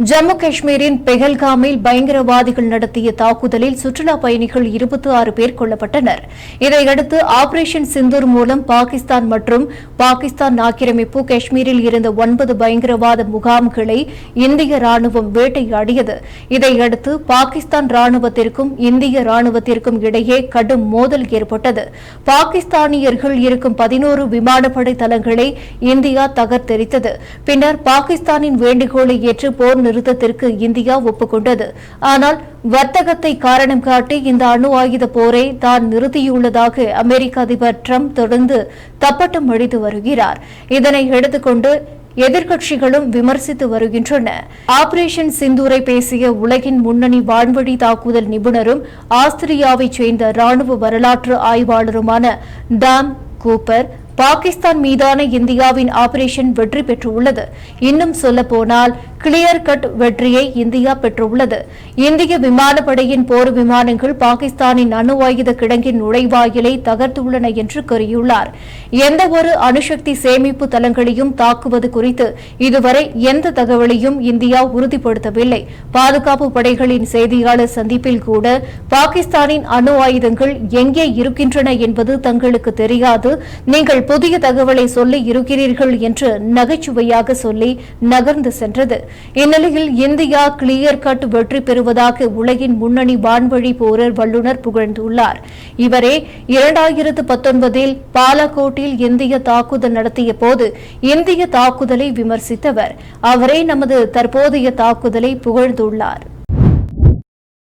Jammu காஷ்மீரின் பெஹல்காமில் பயங்கரவாதிகள் நடத்திய தாக்குதலில் சுற்றுலா பயணிகள் இருபத்தி ஆறு பேர் கொல்லப்பட்டனர். இதையடுத்து ஆபரேஷன் சிந்தூர் மூலம் பாகிஸ்தான் மற்றும் பாகிஸ்தான் ஆக்கிரமிப்பு காஷ்மீரில் இருந்த ஒன்பது பயங்கரவாத முகாம்களை இந்திய ராணுவம் வேட்டையாடியது. இதையடுத்து பாகிஸ்தான் ராணுவத்திற்கும் இந்திய ராணுவத்திற்கும் இடையே கடும் மோதல் ஏற்பட்டது. பாகிஸ்தானியர்கள் இருக்கும் பதினோரு விமானப்படை தளங்களை இந்தியா தகர்த்தெரித்தது பின்னர் பாகிஸ்தானின் வேண்டுகோளை ஏற்று போர் நிறுத்தத்திற்கு இந்தியா ஒப்புக்கொண்டது. ஆனால் வர்த்தகத்தை காரணம் காட்டி இந்த அணு ஆயுத போரை தான் நிறுத்தியுள்ளதாக அமெரிக்க அதிபர் டிரம்ப் தொடர்ந்து தப்பட்டம் அடித்து வருகிறார். இதனை எடுத்துக்கொண்டு எதிர்க்கட்சிகளும் விமர்சித்து வருகின்றன. ஆபரேஷன் சிந்தூரை பேசிய உலகின் முன்னணி வான்வழி தாக்குதல் நிபுணரும் ஆஸ்திரியாவைச் சேர்ந்த ராணுவ வரலாற்று ஆய்வாளருமான டாம் கூப்பர் பாகிஸ்தான் மீதான இந்தியாவின் ஆபரேஷன் வெற்றி பெற்றுள்ளது. இன்னும் சொல்லப்போனால் கிளியர் கட் வெற்றியை இந்தியா பெற்றுள்ளது. இந்திய விமானப்படையின் போர் விமானங்கள் பாகிஸ்தானின் அணு ஆயுத கிடங்கின் நுழைவாயிலை தகர்த்துள்ளன என்று கூறியுள்ளார். எந்தவொரு அணுசக்தி சேமிப்பு தளங்களையும் தாக்குவது குறித்து இதுவரை எந்த தகவலையும் இந்தியா உறுதிப்படுத்தவில்லை. பாதுகாப்பு படைகளின் செய்தியாளர் சந்திப்பில் கூட பாகிஸ்தானின் அணு ஆயுதங்கள் எங்கே இருக்கின்றன என்பது தங்களுக்கு தெரியாது. நீங்கள் புதிய தகவலை சொல்லி இருக்கிறீர்கள் என்று நகைச்சுவையாக சொல்லி நகர்ந்து சென்றது. இந்நிலையில் இந்தியா கிளியர் கட் வெற்றி பெறுவதாக உலகின் முன்னணி வான்வழி போரர் வல்லுநர் புகழ்ந்துள்ளார். இவரே இரண்டாயிரத்து பத்தொன்பதில் பாலக்கோட்டில் இந்திய தாக்குதல் நடத்திய போது இந்திய தாக்குதலை விமர்சித்தவர். அவரே நமது தற்போதைய தாக்குதலை புகழ்ந்துள்ளார்.